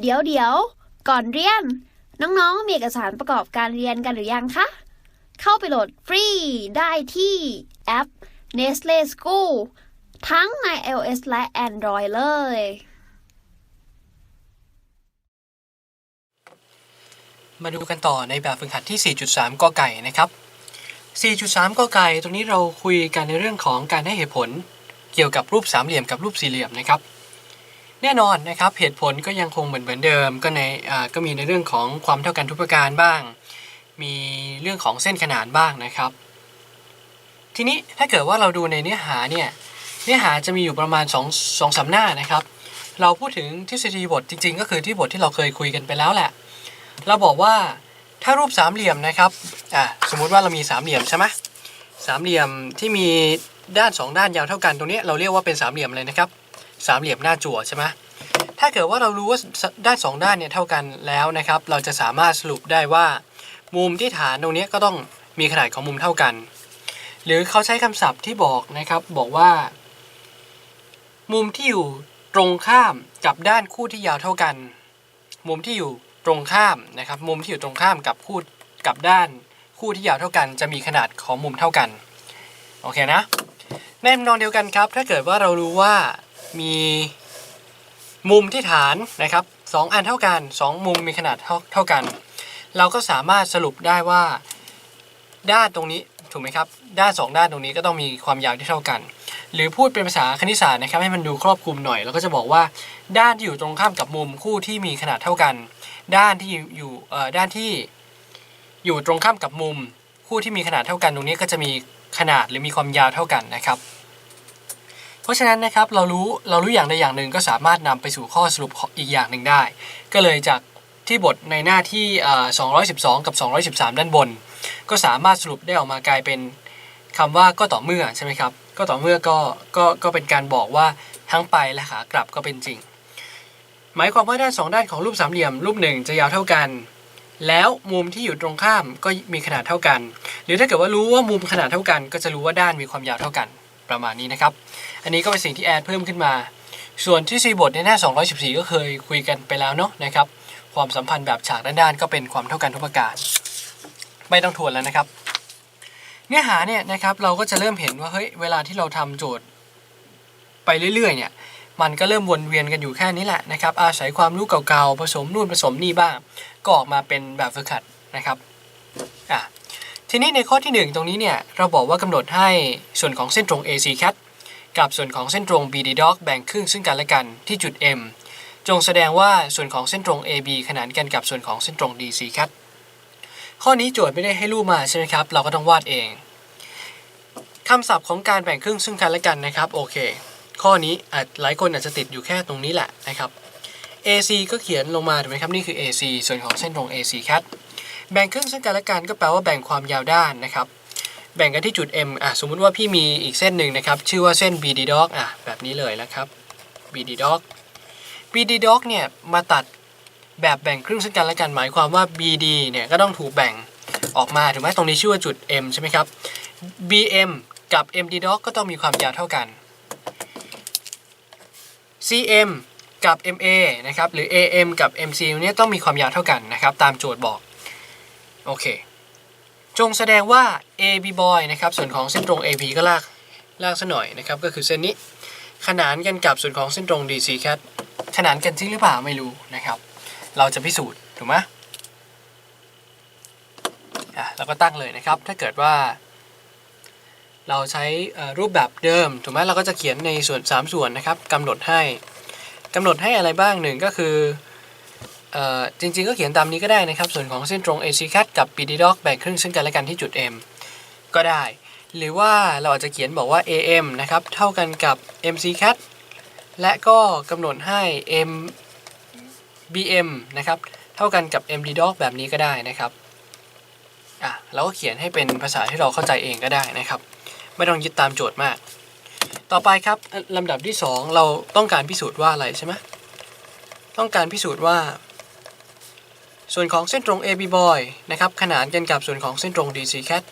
เดี๋ยวเดี๋ยว ก่อนเรียน น้องๆ มีเอกสารประกอบการเรียนกันหรือยังคะ เข้าไปโหลดฟรีได้ที่แอป Nestle School ทั้งใน iOS และ Android เลย มาดูกันต่อในแบบฝึกหัดที่ 4.3กอไก่นะครับ 4.3กอไก่ตรงนี้เราคุยกันในเรื่องของการให้เหตุผล เกี่ยวกับรูปสามเหลี่ยมกับรูปสี่เหลี่ยมนะครับ แน่นอนนะครับเหตุผลก็ยังคงเหมือนเหมือนเดิม ก็ในก็มีในเรื่องของความเท่ากันทุกประการบ้าง มีเรื่องของเส้นขนานบ้างนะครับ ทีนี้ถ้าเกิดว่าเราดูในเนื้อหาเนี่ยเนื้อหาจะมีอยู่ประมาณ2 2สามหน้านะครับ เราพูดถึงทฤษฎีบทจริง ๆ ก็คือที่บทที่เราเคยคุยกันไปแล้วแหละ เราบอกว่าถ้ารูปสามเหลี่ยมนะครับอะสมมุติว่าเรามีสามเหลี่ยมใช่ไหมสามเหลี่ยมที่มีด้านสองด้านยาวเท่ากันตรงนี้เราเรียกว่าเป็นสามเหลี่ยมเลยนะครับสามเหลี่ยมหน้าจั่วใช่ไหม ถ้าเกิดว่าเรารู้ว่าด้านสองด้านเนี่ยเท่ากันแล้วนะครับ เราจะสามารถสรุปได้ว่า มุมที่ฐานตรงนี้ก็ต้องมีขนาดของมุมเท่ากัน หรือเขาใช้คำศัพท์ที่บอกนะครับบอกว่า มุมที่อยู่ตรงข้ามกับด้านคู่ที่ยาวเท่ากัน มุมที่อยู่ตรงข้ามนะครับ มุมที่อยู่ตรงข้ามกับคู่กับด้านคู่ที่ยาวเท่ากัน จะมีขนาดของมุมเท่ากันโอเคนะในทำนองเดียวกันครับ ถ้าเกิดว่าเรารู้ว่ามี มุมที่ฐานนะครับสองอันเท่ากันสองมุมมีขนาดเท่าเท่ากัน เราก็สามารถสรุปได้ว่าด้านตรงนี้ถูกไหมครับด้านสองด้านตรงนี้ก็ต้องมีความยาวที่เท่ากัน หรือพูดเป็นภาษาคณิตศาสตร์นะครับให้มันดูครอบคลุมหน่อยเราก็จะบอกว่าด้านที่อยู่ตรงข้ามกับมุมคู่ที่มีขนาดเท่ากัน ด้านที่อยู่เอ่อด้านที่อยู่ตรงข้ามกับมุม คู่ที่มีขนาดเท่ากันตรงนี้ก็จะมีขนาดหรือมีความยาวเท่ากันนะครับ เพราะฉะนั้นนะครับเรารู้เรารู้อย่างใดอย่างหนึ่งก็สามารถนำไปสู่ข้อสรุปอีกอย่างหนึ่งได้ ก็เลยจากที่บทในหน้าที่ 212 กับ 213 ด้านบน ก็สามารถสรุปได้ออกมากลายเป็นคำว่าก็ต่อเมื่อใช่ไหมครับ ก็ต่อเมื่อก็ก็ก็เป็นการบอกว่าทั้งไปและขากลับก็เป็นจริง หมายความว่าด้านสองด้านของรูปสามเหลี่ยม รูปหนึ่งจะยาวเท่ากัน แล้วมุมที่อยู่ตรงข้ามก็มีขนาดเท่ากัน หรือถ้าเกิดว่ารู้ว่ามุมขนาดเท่ากัน ก็จะรู้ว่าด้านมีความยาวเท่ากันประมาณนี้นะครับ อันนี้ก็เป็นสิ่งที่แอดเพิ่มขึ้นมา ส่วนที่ซีบทในหน้า 214 ก็เคยคุยกันไปแล้วเนาะนะครับ ความสัมพันธ์แบบฉากด้านๆ ก็เป็นความเท่ากันทุกประการ ไม่ต้องทวนแล้วนะครับ เนื้อหาเนี่ยนะครับเราก็จะเริ่มเห็นว่าเฮ้ยเวลาที่เราทำโจทย์ไปเรื่อยๆเนี่ยมันก็เริ่มวนเวียนกันอยู่แค่นี้แหละนะครับ อาศัยความรู้เก่าๆ ผสมนู่นผสมนี่บ้าง ก็ออกมาเป็นแบบฝึกหัดนะครับอะทีนี้ในข้อที่ 1 ตรงนี้เนี่ย เราบอกว่ากำหนดให้ส่วนของเส้นตรง AC cat กับส่วนของเส้นตรง BD dog แบ่งครึ่งซึ่งกันและกันที่จุด M จงแสดงว่าส่วนของเส้นตรง AB ขนานกันกับส่วนของเส้นตรง DC cat ข้อนี้โจทย์ไม่ได้ให้รูปมาใช่ไหมครับ เราก็ต้องวาดเองคำศัพท์ของการแบ่งครึ่งซึ่งกันและกันนะครับ โอเค ข้อนี้อาจหลายคนอาจจะติดอยู่แค่ตรงนี้แหละนะครับ AC ก็เขียนลงมาถูกไหมครับ นี่คือ AC ส่วนของเส้นตรง AC cat แบ่งครึ่งซึ่งกันและกันก็แปลว่าแบ่งความยาวด้านนะครับ แบ่งกันที่จุด M อะสมมุติว่าพี่มีอีกเส้นหนึ่งนะครับ ชื่อว่าเส้น BD dog อะแบบนี้เลยนะครับ BD dog BD dog เนี่ยมาตัดแบบแบ่งครึ่งซึ่งกันและกันหมายความว่า BD เนี่ยก็ต้องถูกแบ่งออกมาถูกไหมตรงนี้ชื่อว่าจุด M ใช่ไหมครับ BM กับ MD dog ก็ต้องมีความยาวเท่ากัน CM กับ MA นะครับหรือ AM กับ MC เนี่ยต้องมีความยาวเท่ากันนะครับ ตามโจทย์บอก โอเค จงแสดงว่า AB boy นะครับส่วนของเส้นตรง AP ก็ลากลากซะหน่อยนะครับก็คือเส้นนี้ขนานกันกับส่วนของเส้นตรง DC cat ขนานกันจริงหรือเปล่าไม่รู้นะครับ เราจะพิสูจน์ถูกไหมอะเราก็ตั้งเลยนะครับ ถ้าเกิดว่า เราใช้รูปแบบเดิมถูกไหมเราก็จะเขียนในส่วน 3 ส่วนนะครับกำหนดให้กำหนดให้อะไรบ้างหนึ่งก็คือ จริงๆ ก็เขียนตามนี้ก็ได้นะครับ ส่วนของเส้นตรง AC cat กับ BD dog แบ่งครึ่งซึ่งกันและกันที่จุด M ก็ได้ หรือว่าเราอาจจะเขียนบอกว่า AM นะครับ เท่ากันกับ MC cat และก็กำหนดให้ M BM นะครับ เท่ากันกับ MD dog แบบนี้ก็ได้นะครับอะเราก็เขียนให้เป็นภาษาที่เราเข้าใจเองก็ได้นะครับ ไม่ต้องยึดตามโจทย์มาก ต่อไปครับลำดับที่ 2 เราต้องการพิสูจน์ว่าอะไรใช่ไหมต้องการพิสูจน์ว่า ส่วนของเส้นตรง AB boy นะครับขนานกันกับส่วนของเส้นตรง DC cat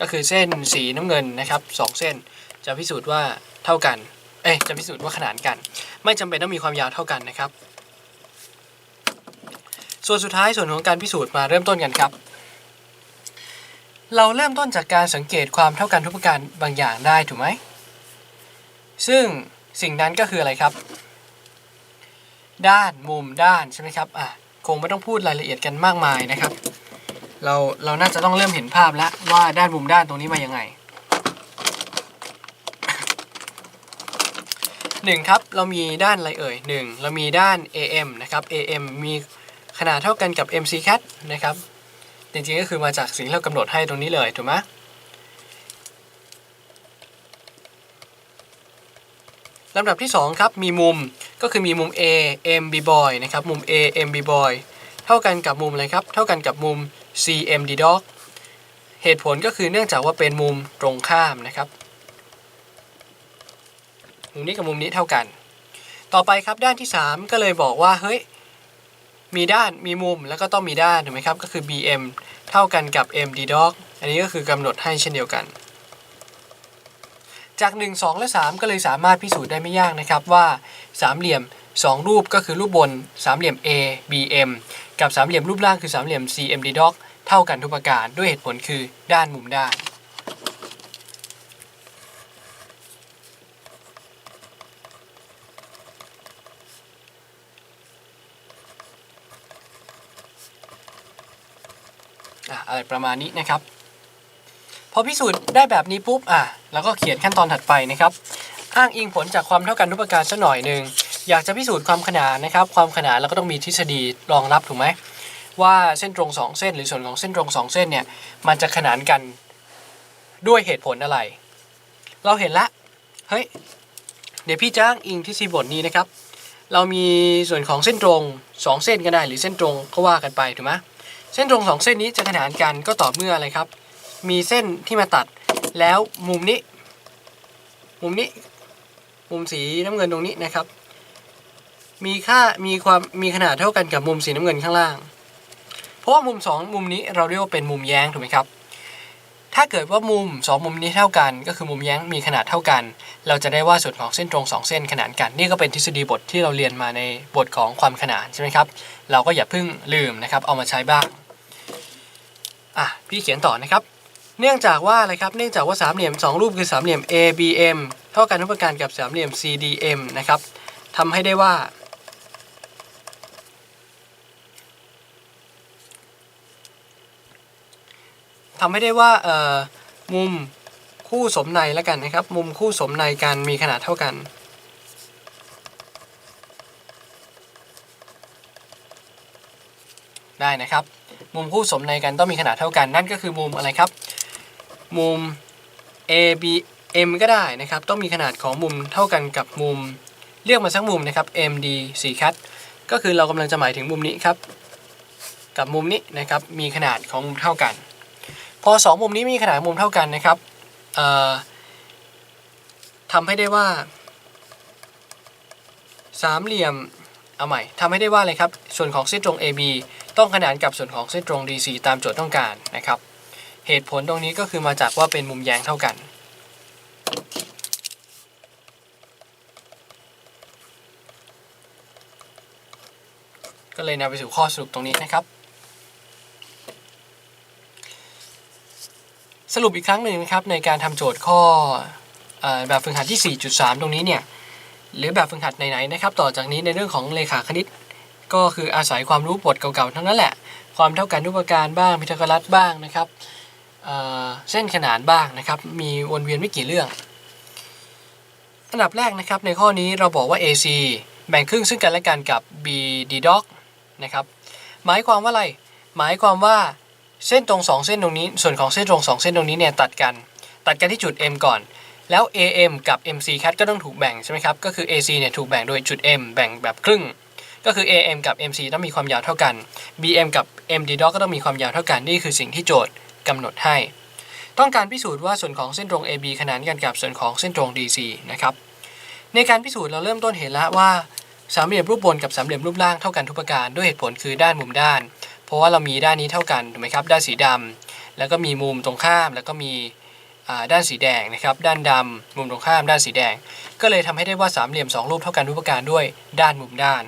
ก็คือเส้นสีน้ำเงินนะครับสองเส้น จะพิสูจน์ว่าเท่ากัน เอ้ยจะพิสูจน์ว่าขนานกัน ไม่จำเป็นต้องมีความยาวเท่ากันนะครับ ส่วนสุดท้ายส่วนของการพิสูจน์มาเริ่มต้นกันครับ เราเริ่มต้นจากการสังเกตความเท่ากันทุกประการบางอย่างได้ถูกไหมซึ่งสิ่งนั้นก็คืออะไรครับ ด้านมุมด้านใช่ไหมครับอะ คงไม่ต้องพูดรายละเอียดกันมากมายนะครับ เราเราน่าจะต้องเริ่มเห็นภาพแล้วว่าด้านมุมด้านตรงนี้มายังไงหนึ่งครับเรามีด้านอะไรเอ่ยหนึ่งเรามีด้าน AM นะครับ AM มีขนาดเท่ากันกับ MC cat นะครับ จริงๆก็คือมาจากสิ่งที่เรากำหนดให้ตรงนี้เลยถูกไหมลำดับที่ 2 ครับ มีมุม ก็คือมีมุม A M B boy นะครับ มุม A M B boy เท่ากันกับมุมอะไรครับ เท่ากันกับมุม C M D dog เหตุผลก็คือเนื่องจากว่าเป็นมุมตรงข้ามนะครับ มุมนี้กับมุมนี้เท่ากัน ต่อไปครับด้านที่ 3 ก็เลยบอกว่าเฮ้ยมีด้านมีมุมแล้วก็ต้องมีด้านถูกไหมครับ ก็คือ BM เท่ากันกับ MD dog อันนี้ก็คือกำหนดให้เช่นเดียวกัน จาก 1 2 และ 3 ก็เลยสามารถพิสูจน์ได้ไม่ยากนะครับว่าสามเหลี่ยม 2 รูปก็คือรูปบนสามเหลี่ยม A BM กับสามเหลี่ยมรูปล่างคือสามเหลี่ยม CMD dog เท่ากันทุกประการด้วยเหตุผลคือด้านมุมด้านอะอะไรประมาณนี้นะครับ พอพิสูจน์ได้แบบนี้ปุ๊บอะ แล้วก็เขียนขั้นตอนถัดไปนะครับ อ้างอิงผลจากความเท่ากันทุกประการสักหน่อยหนึ่งอยากจะพิสูจน์ความขนานนะครับ ความขนานเราก็ต้องมีทฤษฎีรองรับถูกไหมว่าเส้นตรง 2 เส้น หรือส่วนของเส้นตรง 2 เส้นเนี่ยมันจะขนานกันด้วยเหตุผลอะไร เราเห็นละเฮ้ยเดี๋ยวพี่จ้างอิงทฤษฎีบทนี้นะครับ เรามีส่วนของเส้นตรง 2 เส้นก็ได้ หรือเส้นตรงก็ว่ากันไปถูกไหมเส้นตรงสองเส้นนี้จะขนานกันก็ต่อเมื่ออะไรครับ มีเส้นที่มาตัด แล้วมุมนี้ มุมนี้ มุมสีน้ำเงินตรงนี้นะครับ มีค่ามีความมีขนาดเท่ากันกับมุมสีน้ำเงินข้างล่าง เพราะว่ามุมสองมุมนี้เราเรียกว่าเป็นมุมแย้งถูกไหมครับ ถ้าเกิดว่ามุมสองมุมนี้เท่ากัน ก็คือมุมแย้งมีขนาดเท่ากัน เราจะได้ว่าส่วนของเส้นตรงสองเส้นขนานกัน นี่ก็เป็นทฤษฎีบทที่เราเรียนมาในบทของความขนานใช่ไหมครับ เราก็อย่าเพิ่งลืมนะครับ เอามาใช้บ้างอะพี่เขียนต่อนะครับ เนื่องจากว่าอะไรครับ เนื่องจากว่าสามเหลี่ยม 2 รูปคือสามเหลี่ยม ABM เท่ากันทุกประการกับสามเหลี่ยม CDM นะครับทำให้ได้ว่า ทำให้ได้ว่ามุมคู่สมในแล้วกันนะครับ มุมคู่สมในกันมีขนาดเท่ากันได้นะครับ มุมคู่สมในกันต้องมีขนาดเท่ากันนั่นก็คือมุมอะไรครับ มุม ABM ก็ได้นะครับ ต้องมีขนาดของมุมเท่ากันกับมุมเรียกมาสักมุมนะครับ MD 4 cut ก็คือเรากำลังจะหมายถึงมุมนี้ครับ กับมุมนี้นะครับ มีขนาดของมุมเท่ากัน พอ 2 มุมนี้มีขนาดมุมเท่ากันนะครับทำให้ได้ว่า สามเหลี่ยมเอาใหม่ทำให้ได้ว่าอะไรครับ ส่วนของเส้นตรง AB ต้องขนานกับส่วนของเส้นตรง DC ตามโจทย์ต้องการนะครับ เหตุผลตรงนี้ก็คือมาจากว่าเป็นมุมแย้งเท่ากัน ก็เลยนำไปสู่ข้อสรุปตรงนี้นะครับ สรุปอีกครั้งหนึ่งนะครับในการทำโจทย์ข้ออแบบฝึกหัดที่ 4.3 ตรงนี้เนี่ยหรือแบบฝึกหัดไหนๆนะครับ ต่อจากนี้ในเรื่องของเลขาคณิต ก็คืออาศัยความรู้บทเก่าๆทั้งนั้นแหละ ความเท่ากันทุกปการบ้าง พิทาโกรัสบ้างนะครับ เส้นขนานบ้างนะครับ มีวนเวียนไม่กี่เรื่อง อันดับแรกนะครับในข้อนี้เราบอกว่า AC แบ่งครึ่งซึ่งกันและกันกับ BD dog นะครับ หมายความว่าอะไร หมายความว่าเส้นตรง 2 เส้นตรงนี้ ส่วนของเส้นตรง 2 เส้นตรงนี้เนี่ยตัดกัน ตัดกันที่จุด M ก่อน แล้ว AM กับ MC cat ก็ต้องถูกแบ่งใช่ไหมครับ ก็คือ AC เนี่ยถูกแบ่งโดยจุด M แบ่งแบบครึ่ง ก็คือ AM กับ MC ต้องมีความยาวเท่ากัน BM กับ MD dot ก็ต้องมีความยาวเท่ากัน นี่คือสิ่งที่โจทย์ กำหนดให้ ต้องการพิสูจน์ว่าส่วนของเส้นตรง AB ขนานกันกับส่วนของเส้นตรง DC นะครับในการพิสูจน์เราเริ่มต้นเห็นแล้วว่าสามเหลี่ยมรูปบนกับสามเหลี่ยมรูปล่างเท่ากันทุกประการด้วยเหตุผลคือด้านมุมด้าน เพราะว่าเรามีด้านนี้เท่ากันถูกไหมครับ ด้านสีดำแล้วก็มีมุมตรงข้าม แล้วก็มีด้านสีแดงนะครับ ด้านดำมุมตรงข้าม ด้านสีแดง ก็เลยทำให้ได้ว่าสามเหลี่ยมสองรูปเท่ากันทุกประการด้วยด้านมุมด้าน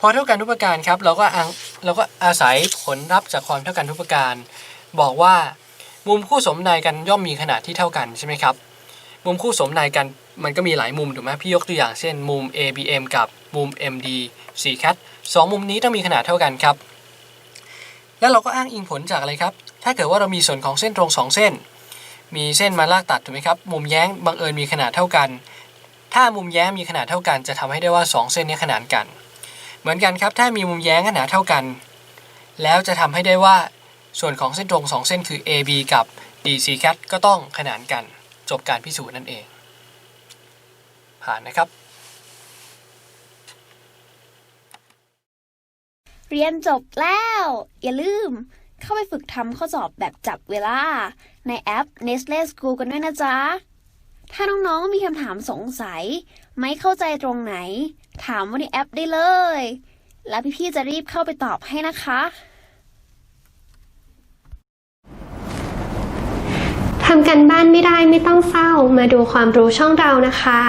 พอเท่ากันทุกประการครับเราก็อังเราก็อาศัยผลลัพธ์จากความเท่ากันทุกประการ บอกว่ามุมคู่สมนายกันย่อมมีขนาดที่เท่ากันใช่ไหมครับ มุมคู่สมนายกันมันก็มีหลายมุมถูกไหมพี่ยกตัวอย่างเช่น มุม ABM กับมุม MD c cat สองมุมนี้ต้องมีขนาดเท่ากันครับ แล้วเราก็อ้างอิงผลจากอะไรครับ ถ้าเกิดว่าเรามีส่วนของเส้นตรงสองเส้น มีเส้นมาลากตัดถูกไหมครับ มุมแย้งบังเอิญมีขนาดเท่ากัน ถ้ามุมแย้งมีขนาดเท่ากัน จะทำให้ได้ว่าสองเส้นนี้ขนานกัน เหมือนกันครับ ถ้ามีมุมแย้งขนาดเท่ากัน แล้วจะทำให้ได้ว่า ส่วนของเส้นตรงสองเส้นคือ AB กับ DC cat ก็ต้องขนานกันจบการพิสูจน์นั่นเอง ผ่านนะครับ เรียนจบแล้ว อย่าลืมเข้าไปฝึกทำข้อสอบแบบจับเวลา ในแอป Nestle School กันด้วยนะจ๊ะ ถ้าน้องๆมีคำถามสงสัย ไม่เข้าใจตรงไหน ถามว่าในแอปได้เลย แล้วพี่ๆจะรีบเข้าไปตอบให้นะคะ ทำกันบ้านไม่ได้ไม่ต้องเศร้ามาดูความรู้ช่องเรานะคะ